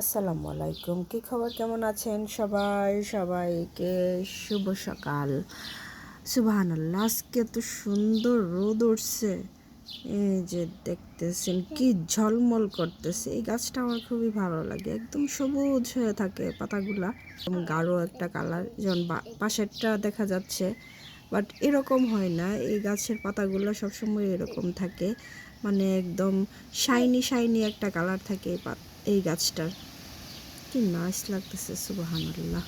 আসসালামু আলাইকুম। কি খবর? কেমন আছেন সবাই? সবাইকে শুভ সকাল। সুবাহান আজকে তো সুন্দর রোদ উঠছে। এই যে দেখতেছেন কি ঝলমল করতেছে। এই গাছটা আমার খুবই ভালো লাগে। একদম সবুজ হয়ে থাকে পাতাগুলা। একদম গাঢ় একটা কালার। যেমন পাশেরটা দেখা যাচ্ছে। বাট এরকম হয় না। এই গাছের পাতাগুলো সবসময় এরকম থাকে। মানে একদম শাইনি শাইনি একটা কালার থাকে এই এই গাছটার। কি নাইস লাগতেছে, সুবহানাল্লাহ।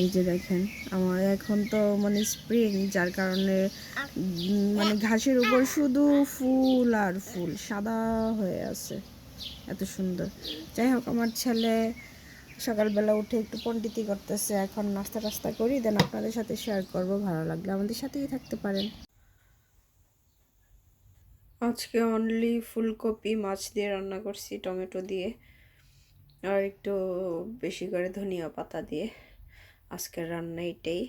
এই যে দেখেন, আমার এখন তো মানে স্প্রিং যার কারণে মানে ঘাসের উপর শুধু ফুল আর ফুল সাদা হয়ে আছে, এত সুন্দর। যাই হোক, আমার ছেলে সকালবেলা উঠে একটু পণ্ডিতি করতেছে, এখন নাস্তা টাস্তা করি দেন আপনাদের সাথে শেয়ার করব, ভালো লাগলে আমাদের সাথেই থাকতে পারেন। আজকে অনলি ফুলকপি, মাছ দিয়ে রান্না করছি, টমেটো দিয়ে। আর একটু বেশি করে ধনিয়া পাতা দিয়ে। আজকের রান্না এটাই।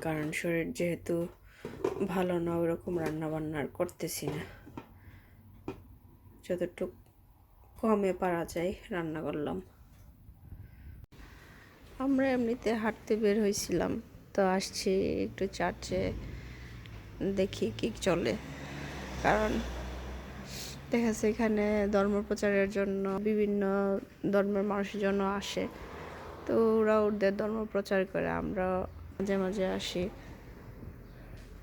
কারণ শরীর যেহেতু ভালো না, ওরকম রান্না বান্না আর করতেছি না। যতটুক কমে পারা যায়, রান্না করলাম। আমরা এমনিতে হাঁটতে বের হয়েছিলাম তো আসছি একটু চার্চে দেখি কি চলে। কারণ দেখা যাচ্ছে এখানে ধর্ম প্রচারের জন্য বিভিন্ন ধর্মের মানুষের জন্য আসে। তো ওরা ওদের ধর্ম প্রচার করে আমরা মাঝে মাঝে আসি।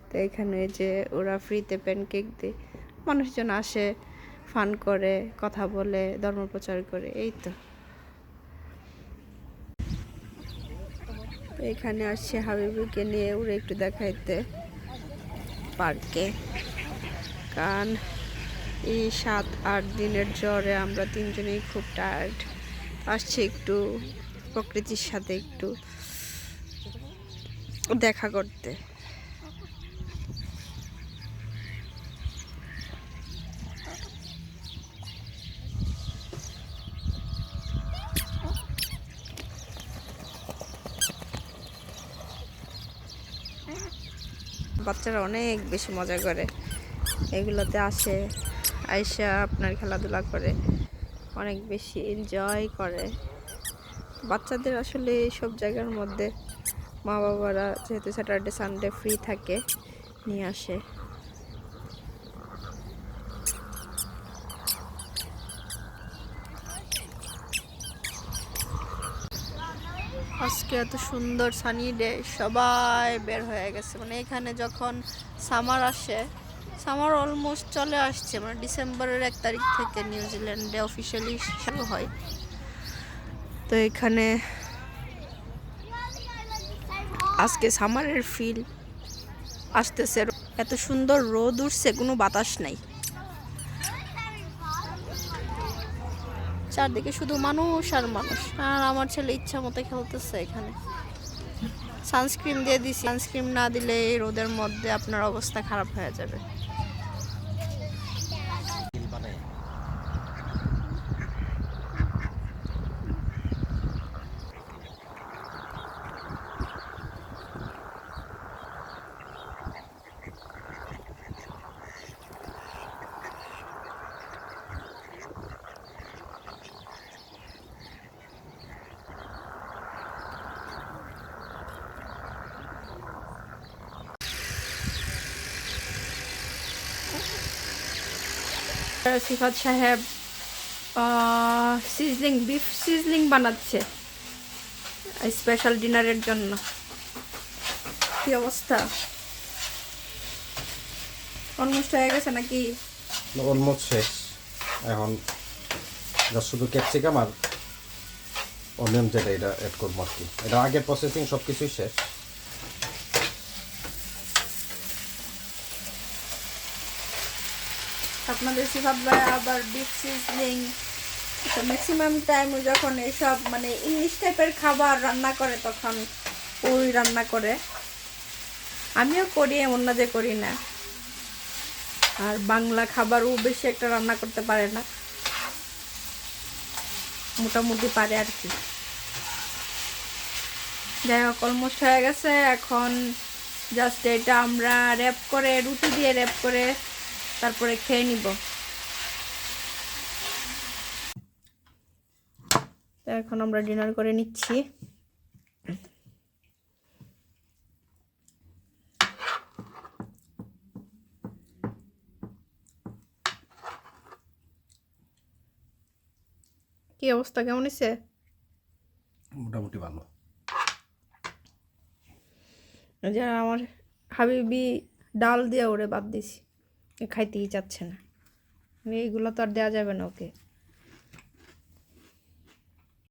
তো এখানে যে ওরা ফ্রিতে প্যানকেক দেয় মানুষজন আসে ফান করে, কথা বলে, ধর্ম প্রচার করে, এই তো। এখানে আসছে হাবিবুকে নিয়ে, ওরা একটু দেখাইতে পার্কে। কারণ এই সাত, আট দিনের জ্বরে আমরা তিনজনেই খুব টায়ার্ড আসছি একটু প্রকৃতির সাথে একটু দেখা করতে। বাচ্চারা অনেক বেশি মজা করে। এগুলোতে আসে, আইসা আপনার খেলাধুলা করে, অনেক বেশি এনজয় করে। বাচ্চাদের আসলে সব জায়গার মধ্যে মা বাবারা যেহেতু স্যাটারডে সানডে ফ্রি থাকে, নিয়ে আসে। আজকে এত সুন্দর সানি ডে সবাই বের হয়ে গেছে। মানে এখানে যখন সামার আসে সামার অলমোস্ট চলে আসছে মানে ডিসেম্বরের এক তারিখ থেকে নিউজিল্যান্ডে অফিসিয়ালি শুরু হয়। তো এখানে আজকে সামারের ফিল আসতেছে। এত সুন্দর রোদ উঠছে, কোনো বাতাস নাই। চারদিকে শুধু মানুষ আর মানুষ। আর আমার ছেলে ইচ্ছা মতো খেলতেছে এখানে। সানস্ক্রিন দিয়ে দিছি। সানস্ক্রিন না দিলে এই রোদের মধ্যে আপনার অবস্থা খারাপ হয়ে যাবে। সিফাত সাহেব সিজলিং বিফ সিজলিং বানাচ্ছে। স্পেশাল ডিনারের জন্য। কি অবস্থা? অলমোস্ট হয়ে গেছে নাকি? অলমোস্ট শেষ। এখন শুধু ক্যাপসিকাম আর অনিয়ন যেটা, এটা অ্যাড করব আর কি। এটা আগের প্রসেসিং সব কিছুই শেষ। আপনাদের সিফাত আবার বিফ সিজলিং তো ম্যাক্সিমাম টাইম যখন এইসব মানে ইংলিশ টাইপের খাবার রান্না করে, তখন ওই রান্না করে। আমিও করি এমন না যে করি না। আর বাংলা খাবারও বেশি একটা রান্না করতে পারে না। মোটামুটি পারে আর কি। যাই হোক অলমোস্ট হয়ে গেছে। এখন জাস্ট এটা আমরা র্যাপ করে, রুটি দিয়ে র্যাপ করে তারপরে খেয়ে নিব। তো এখন আমরা ডিনার করে নিচ্ছি। কি অবস্থা? কেমন হয়েছে মোটামুটি ভালো। যে আমার হাবিবি ডাল দিয়ে ওরে বাদ দিছি। খাইতেই চাচ্ছে না। এইগুলো তো আর দেওয়া যাবে না ওকে।